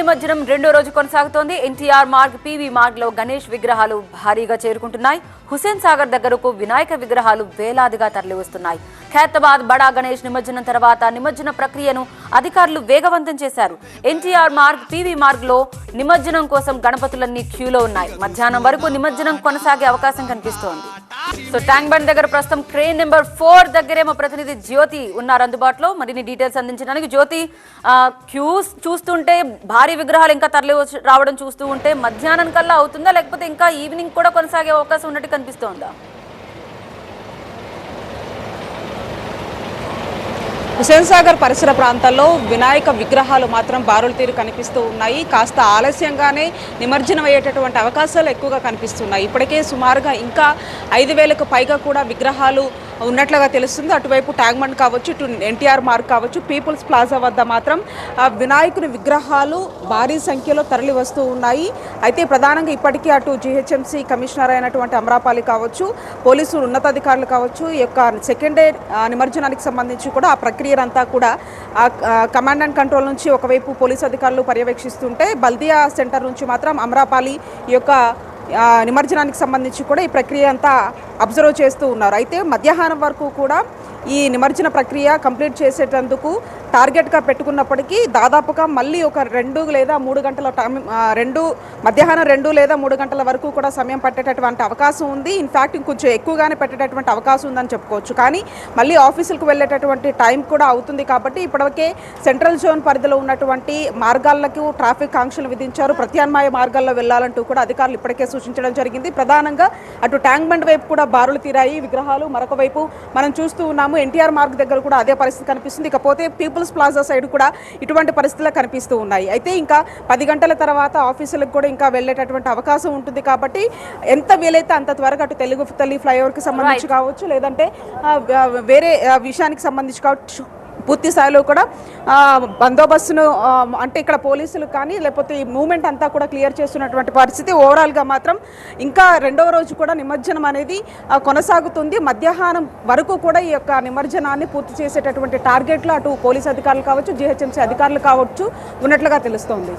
నిమజ్జనం రెండో రోజు కొనసాగుతోంది. ఎన్టీఆర్ మార్గ్ పీవీ మార్గ్లో గణేష్ విగ్రహాలు భారీగా చేరుకుంటున్నాయి. హుసేన్ సాగర్ దగ్గరకు వినాయక విగ్రహాలు వేలాదిగా తరలివస్తున్నాయి. ఖైరతాబాద్ బడా గణేష్ నిమజ్జనం తర్వాత నిమజ్జన ప్రక్రియను అధికారులు వేగవంతం చేశారు. ఎన్టీఆర్ మార్గ్ పీవీ మార్గ్లో నిమజ్జనం కోసం గణపతులన్నీ క్యూలో ఉన్నాయి. మధ్యాహ్నం వరకు నిమజ్జనం కొనసాగే అవకాశం కనిపిస్తోంది. సో ట్యాంక్ బండ్ దగ్గర ప్రస్తుతం క్రేన్ నెంబర్ ఫోర్ దగ్గరే మా ప్రతినిధి జ్యోతి ఉన్నారు అందుబాటులో. మరిన్ని డీటెయిల్స్ అందించడానికి జ్యోతి క్యూస్ చూస్తుంటే భారీ విగ్రహాలు ఇంకా తరలి రావడం చూస్తూ ఉంటే మధ్యాహ్నం కల్లా అవుతుందా? లేకపోతే ఇంకా ఈవినింగ్ కూడా కొనసాగే అవకాశం ఉన్నట్టు కనిపిస్తోందా? హుసేన్ సాగర్ పరిసర ప్రాంతాల్లో వినాయక విగ్రహాలు మాత్రం బారులు తీరు కనిపిస్తూ ఉన్నాయి. కాస్త ఆలస్యంగానే నిమజ్జనం అయ్యేటటువంటి అవకాశాలు ఎక్కువగా కనిపిస్తున్నాయి. ఇప్పటికే సుమారుగా ఇంకా ఐదు వేలకు పైగా కూడా విగ్రహాలు ఉన్నట్లుగా తెలుస్తుంది. అటువైపు ట్యాంక్మండ్ కావచ్చు ఇటు ఎన్టీఆర్ మార్క్ కావచ్చు పీపుల్స్ ప్లాజా వద్ద మాత్రం ఆ, వినాయకుని విగ్రహాలు భారీ సంఖ్యలో తరలి వస్తూ ఉన్నాయి. అయితే ప్రధానంగా ఇప్పటికీ అటు జిహెచ్ఎంసీ కమిషనర్ అయినటువంటి అమరాపాలి కావచ్చు పోలీసు ఉన్నతాధికారులు కావచ్చు ఈ యొక్క సెకండ్ డే నిమజ్జనానికి సంబంధించి కూడా ఆ ప్రక్రియనంతా కూడా కమాండ్ అండ్ కంట్రోల్ నుంచి ఒకవైపు పోలీసు అధికారులు పర్యవేక్షిస్తుంటే బల్దియా సెంటర్ నుంచి మాత్రం అమరాపాలి ఈ యొక్క నిమజ్జనానికి సంబంధించి కూడా ఈ ప్రక్రియ అంతా అబ్జర్వ్ చేస్తూ ఉన్నారు. అయితే మధ్యాహ్నం వరకు కూడా ఈ నిమజ్జన ప్రక్రియ కంప్లీట్ చేసేటందుకు టార్గెట్గా పెట్టుకున్నప్పటికీ దాదాపుగా మళ్ళీ ఒక రెండు లేదా మూడు గంటల టైం రెండు మధ్యాహ్నం రెండు లేదా మూడు గంటల వరకు కూడా సమయం పట్టేటటువంటి అవకాశం ఉంది. ఇన్ఫ్యాక్ట్ ఇంకొంచెం ఎక్కువగానే పెట్టేటటువంటి అవకాశం ఉందని చెప్పుకోవచ్చు. కానీ మళ్ళీ ఆఫీసులకు వెళ్ళేటటువంటి టైం కూడా అవుతుంది కాబట్టి ఇప్పటికే సెంట్రల్ జోన్ పరిధిలో ఉన్నటువంటి మార్గాలకు ట్రాఫిక్ ఆంక్షలు విధించారు. ప్రత్యామ్నాయ మార్గాల్లో వెళ్ళాలంటూ కూడా అధికారులు ఇప్పటికే సూచించడం జరిగింది. ప్రధానంగా అటు ట్యాంక్ బండ్ వైపు కూడా బారులు తీరాయి. విగ్రహాలు మరొక వైపు మనం చూస్తూ ఉన్నాము. ఎన్టీఆర్ మార్గ్ దగ్గర కూడా అదే పరిస్థితి కనిపిస్తుంది. ఇకపోతే పీపుల్స్ ప్లాజా సైడ్ కూడా ఇటువంటి పరిస్థితులు కనిపిస్తూ ఉన్నాయి. అయితే ఇంకా పది గంటల తర్వాత ఆఫీసులకు కూడా ఇంకా వెళ్ళేటటువంటి అవకాశం ఉంటుంది కాబట్టి ఎంత వీలైతే అంత త్వరగా అటు తెలుగు తల్లి ఫ్లైఓవర్కి సంబంధించి కావచ్చు లేదంటే వేరే విషయానికి సంబంధించి కావచ్చు పూర్తి స్థాయిలో కూడా బందోబస్తును అంటే ఇక్కడ పోలీసులు కానీ లేకపోతే ఈ మూమెంట్ అంతా కూడా క్లియర్ చేస్తున్నటువంటి పరిస్థితి. ఓవరాల్గా మాత్రం ఇంకా రెండవ రోజు కూడా నిమజ్జనం అనేది కొనసాగుతుంది. మధ్యాహ్నం వరకు కూడా ఈ యొక్క నిమజ్జనాన్ని పూర్తి చేసేటటువంటి టార్గెట్లు అటు పోలీస్ అధికారులు కావచ్చు జిహెచ్ఎంసీ అధికారులు కావచ్చు ఉన్నట్లుగా తెలుస్తోంది.